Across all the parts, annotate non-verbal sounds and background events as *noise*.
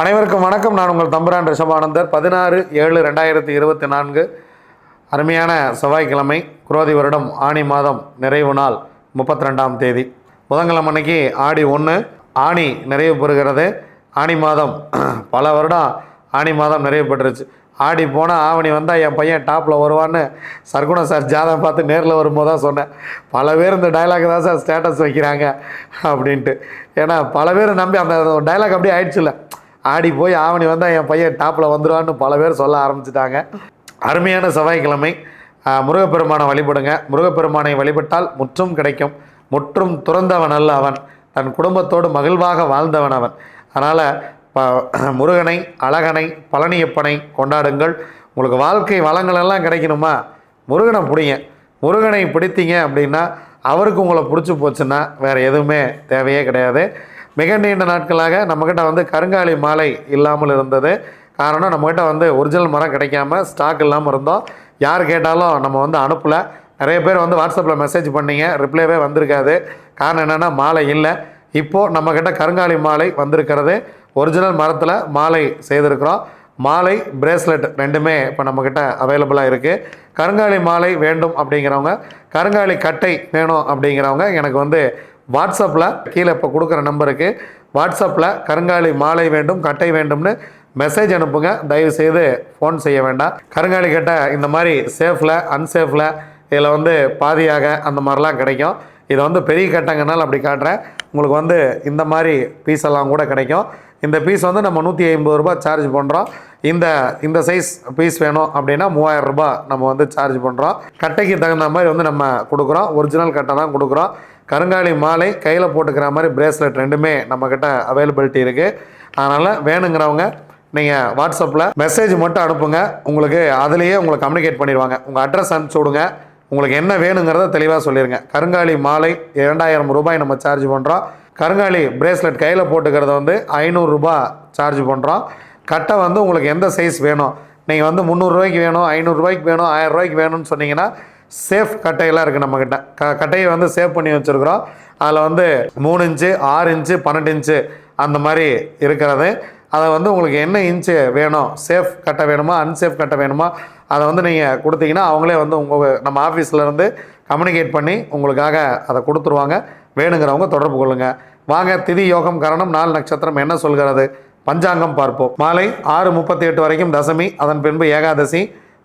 அனைவருக்கும் வணக்கம். நான் உங்கள் தம்புரான் ரிஷபானந்தர். பதினாறு ஏழு ரெண்டாயிரத்தி இருபத்தி நான்கு. அருமையான செவ்வாய்க்கிழமை குரோதி வருடம் ஆணி மாதம் நிறைவு நாள் முப்பத்தி ரெண்டாம் தேதி. புதன்கிழமை அன்னைக்கு ஆடி ஒன்று ஆணி நிறைவு பெறுகிறது. ஆணி மாதம் *clears throat* பல வருடம் ஆணி மாதம் நிறைவு பெற்றுருச்சு ஆடி போனால் ஆவணி வந்தால் என் பையன் டாப்பில் வருவான்னு சர்க்குணம் சார் ஜாதகம் பார்த்து நேரில் வரும்போது தான் சொன்னேன். பல பேர் இந்த டைலாக் தான் சார் ஸ்டேட்டஸ் வைக்கிறாங்க அப்படின்ட்டு. ஏன்னா பல பேர் நம்பி அந்த டைலாக் அப்படியே ஆயிடுச்சுல்ல. ஆடி போய் ஆவணி வந்தால் என் பையன் டாப்பில் வந்துடுவான்னு பல பேர் சொல்ல ஆரம்பிச்சிட்டாங்க. அருமையான செவ்வாய்க்கிழமை. முருகப்பெருமானை வழிபடுங்க. முருகப்பெருமானை வழிபட்டால் முற்றும் கிடைக்கும். முற்றும் துறந்தவன் அல்ல அவன். தன் குடும்பத்தோடு மகிழ்வாக வாழ்ந்தவன் அவன். அதனால் ப முருகனை அழகனை பழனியப்பனை கொண்டாடுங்கள். உங்களுக்கு வாழ்க்கை வளங்களெல்லாம் கிடைக்கணுமா? முருகனை பிடிங்க. முருகனை பிடித்தீங்க அப்படின்னா அவருக்கு உங்களை பிடிச்சி போச்சுன்னா வேறு எதுவுமே தேவையே கிடையாது. மிக நீண்ட நாட்களாக நம்மக்கிட்ட வந்து கருங்காலி மாலை இல்லாமல் இருந்தது. காரணம் நம்மக்கிட்ட வந்து ஒரிஜினல் மரம் கிடைக்காம ஸ்டாக் இல்லாமல் இருந்தோம். யார் கேட்டாலும் நம்ம வந்து அனுப்பலை. நிறைய பேர் வந்து வாட்ஸ்அப்பில் மெசேஜ் பண்ணீங்க ரிப்ளைவே வந்திருக்காது. காரணம் என்னென்னா மாலை இல்லை. இப்போது நம்மக்கிட்ட கருங்காலி மாலை வந்திருக்கிறது. ஒரிஜினல் மரத்தில் மாலை செய்திருக்கிறோம். மாலை பிரேஸ்லெட் ரெண்டுமே இப்போ நம்மக்கிட்ட அவைலபிளாக இருக்குது கருங்காலி மாலை வேண்டும் அப்படிங்கிறவங்க கருங்காலி கட்டை வேணும் அப்படிங்கிறவங்க எனக்கு வந்து வாட்ஸ்அப்பில் கீழே இப்போ கொடுக்குற நம்பருக்கு வாட்ஸ்அப்பில் கருங்காலி மாலை வேண்டும் கட்டை வேண்டும்னு மெசேஜ் அனுப்புங்க. தயவு செய்து ஃபோன் செய்ய வேண்டாம். கருங்காலி கட்டை இந்த மாதிரி சேஃபில் அன்சேஃபில் இதில் வந்து பாதியாக அந்த மாதிரிலாம் கிடைக்கும். இதை வந்து பெரிய கட்டங்கனால அப்படி காட்டுறேன். உங்களுக்கு வந்து இந்த மாதிரி பீஸ் எல்லாம் கூட கிடைக்கும். இந்த பீஸ் வந்து நம்ம நூற்றி ஐம்பது ரூபாய் சார்ஜ் பண்ணுறோம் இந்த இந்த சைஸ் பீஸ் வேணும் அப்படின்னா மூவாயிரம் ரூபாய் நம்ம வந்து சார்ஜ் பண்ணுறோம் கட்டைக்கு தகுந்த மாதிரி வந்து நம்ம கொடுக்குறோம். ஒரிஜினல் கட்டை தான் கொடுக்குறோம். கருங்காலி மாலை கையில் போட்டுக்கிற மாதிரி பிரேஸ்லெட் ரெண்டுமே நம்மக்கிட்ட அவைலபிலிட்டி இருக்குது அதனால் வேணுங்கிறவங்க நீங்கள் வாட்ஸ்அப்பில் மெசேஜ் மட்டும் அனுப்புங்க. உங்களுக்கு அதுலேயே உங்களை கம்யூனிகேட் பண்ணிடுவாங்க. உங்கள் அட்ரஸ் அனுப்பிச்சி விடுங்க. உங்களுக்கு என்ன வேணுங்கிறத தெளிவாக சொல்லிடுங்க கருங்காலி மாலை இரண்டாயிரம் ரூபாய் நம்ம சார்ஜ் பண்ணுறோம் கருங்காலி பிரேஸ்லெட் கையில் போட்டுக்கிறத வந்து ஐநூறுரூபா சார்ஜ் பண்ணுறோம் கட்டை வந்து உங்களுக்கு எந்த சைஸ் வேணும்? நீங்கள் வந்து முந்நூறுரூவாய்க்கு வேணும் ஐநூறுரூவாய்க்கு வேணும் ஆயிரம் ரூபாய்க்கு வேணும்னு சொன்னீங்கன்னா சேஃப் கட்டையெல்லாம் இருக்குது நம்மக்கிட்ட க கட்டையை வந்து சேவ் பண்ணி வச்சுருக்குறோம். அதில் வந்து மூணு இன்ச்சு ஆறு இன்ச்சு பன்னெண்டு இன்ச்சு அந்த மாதிரி இருக்கிறது. அதை வந்து உங்களுக்கு என்ன இன்ச்சு வேணும்? சேஃப் கட்டை வேணுமா? அன்சேஃப் கட்டை வேணுமா? அதை வந்து நீங்கள் கொடுத்தீங்கன்னா அவங்களே வந்து உங்கள் நம்ம ஆஃபீஸ்லேருந்து கம்யூனிகேட் பண்ணி உங்களுக்காக அதை கொடுத்துருவாங்க. வேணுங்கிறவங்க தொடர்பு கொள்ளுங்கள் வாங்க திதி யோகம் கரணம் நாலு நட்சத்திரம் என்ன சொல்கிறது? பஞ்சாங்கம் பார்ப்போம். மாலை ஆறு முப்பத்தி எட்டு வரைக்கும் தசமி அதன் பின்பு ஏகாதசி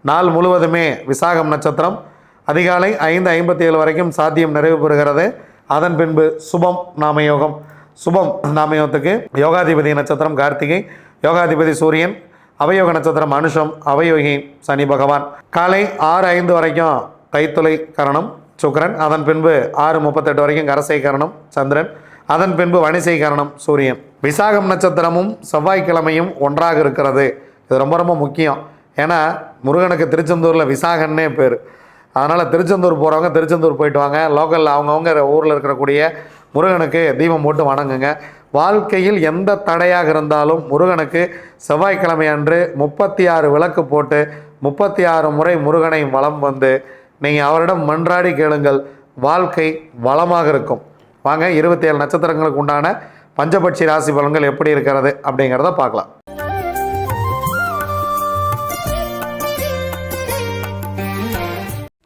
நாள் முழுவதுமே விசாகம் நட்சத்திரம். அதிகாலை ஐந்து ஐம்பத்தி ஏழு வரைக்கும் சாத்தியம் நிறைவு பெறுகிறது. அதன் பின்பு சுபம் நாமயோகம். சுபம் நாமயோகத்துக்கு யோகாதிபதி நட்சத்திரம் கார்த்திகை யோகாதிபதி சூரியன் அவயோக நட்சத்திரம் அனுஷம் அவயோகி சனி பகவான். காலை ஆறு ஐந்து வரைக்கும் தைத்துளை கரணம் சுக்கரன். அதன் பின்பு ஆறு முப்பத்தெட்டு வரைக்கும் கரசை கரணம் சந்திரன். அதன் பின்பு வணிசை கரணம் சூரியன். விசாகம் நட்சத்திரமும் செவ்வாய்க்கிழமையும் ஒன்றாக இருக்கிறது. இது ரொம்ப ரொம்ப முக்கியம். ஏன்னா முருகனுக்கு திருச்செந்தூரில் விசாகன்னே பேர். அதனால் திருச்செந்தூர் போகிறவங்க திருச்செந்தூர் போயிட்டு வாங்க. லோக்கலில் அவங்கவுங்க ஊரில் இருக்கக்கூடிய முருகனுக்கு தீபம் போட்டு வணங்குங்க. வாழ்க்கையில் எந்த தடையாக இருந்தாலும் முருகனுக்கு செவ்வாய்க்கிழமை அன்று முப்பத்தி ஆறு விளக்கு போட்டு முப்பத்தி ஆறு முறை முருகனை வலம் வந்து நீங்கள் அவரிடம் மன்றாடி கேளுங்கள். வாழ்க்கை வளமாக இருக்கும். வாங்க இருபத்தி ஏழு நட்சத்திரங்களுக்கு உண்டான பஞ்சபட்சி ராசி பலன்கள் எப்படி இருக்கிறது அப்படிங்கிறத பார்க்கலாம்.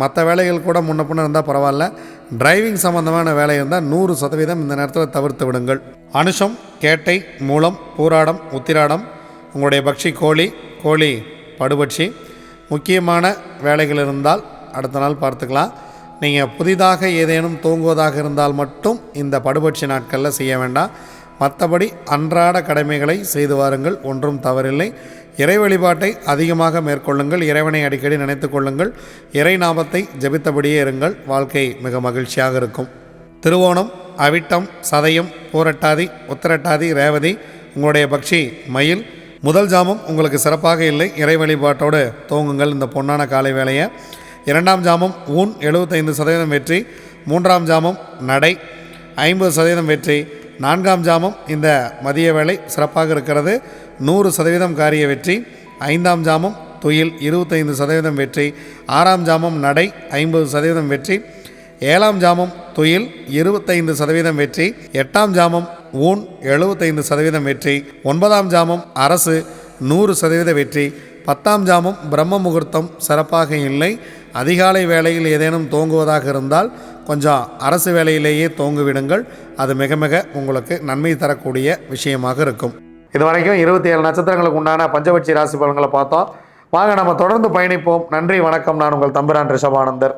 மற்ற வேலைகள் கூட முன்ன பின்ன இருந்தால் பரவாயில்ல. டிரைவிங் சம்மந்தமான வேலை இருந்தால் நூறு சதவீதம் இந்த நேரத்தில் தவிர்த்து விடுங்கள். அனுஷம் கேட்டை மூலம் பூராடம் உத்திராடம் உங்களுடைய பக்ஷி கோழி கோழி படுபட்சி முக்கியமான வேலைகள் இருந்தால் அடுத்த நாள் பார்த்துக்கலாம். நீங்கள் புதிதாக ஏதேனும் தூங்குவதாக இருந்தால் மட்டும் இந்த படுபட்சி நாட்களில் செய்ய வேண்டாம். மற்றபடி அன்றாட கடமைகளை செய்து வாருங்கள் ஒன்றும் தவறில்லை. இறை வழிபாட்டை அதிகமாக மேற்கொள்ளுங்கள். இறைவனை அடிக்கடி நினைத்து கொள்ளுங்கள். இறை நாமத்தை ஜெபித்தபடியே இருங்கள். வாழ்க்கை மிக மகிழ்ச்சியாக இருக்கும். திருவோணம் அவிட்டம் சதயம் பூரட்டாதி உத்திரட்டாதி ரேவதி உங்களுடைய பக்ஷி மயில். முதல் ஜாமம் உங்களுக்கு சிறப்பாக இல்லை. இறை வழிபாட்டோடு துவங்குங்கள் இந்த பொன்னான காலை வேலையை இரண்டாம் ஜாமம் ஊன் எழுபத்தைந்து சதவீதம் வெற்றி. மூன்றாம் ஜாமம் நடை ஐம்பது சதவீதம் வெற்றி. நான்காம் ஜாமம் இந்த மதிய வேலை சிறப்பாக இருக்கிறது. நூறு சதவீதம் காரிய வெற்றி ஐந்தாம் ஜாமம் துயில் இருபத்தைந்து சதவீதம் வெற்றி ஆறாம் ஜாமம் நடை ஐம்பது சதவீதம் வெற்றி ஏழாம் ஜாமம் துயில் இருபத்தைந்து சதவீதம் வெற்றி எட்டாம் ஜாமம் ஊன் எழுபத்தைந்து சதவீதம் வெற்றி ஒன்பதாம் ஜாமம் அரசு நூறு சதவீத வெற்றி பத்தாம் ஜாமம் பிரம்ம முகூர்த்தம் சிறப்பாக இல்லை அதிகாலை வேளையில் ஏதேனும் தோங்குவதாக இருந்தால் கொஞ்சம் அரசு வேலையிலேயே தோங்குவிடுங்கள் அது மிக மிக உங்களுக்கு நன்மை தரக்கூடிய விஷயமாக இருக்கும். இது வரைக்கும் இருபத்தி ஏழு நட்சத்திரங்களுக்கு உண்டான பஞ்சபட்சி ராசி பலன்களை பார்த்தோம். வாங்க நம்ம தொடர்ந்து பயணிப்போம். நன்றி வணக்கம். நான் உங்கள் தம்பிரான் ரிஷபானந்தர்.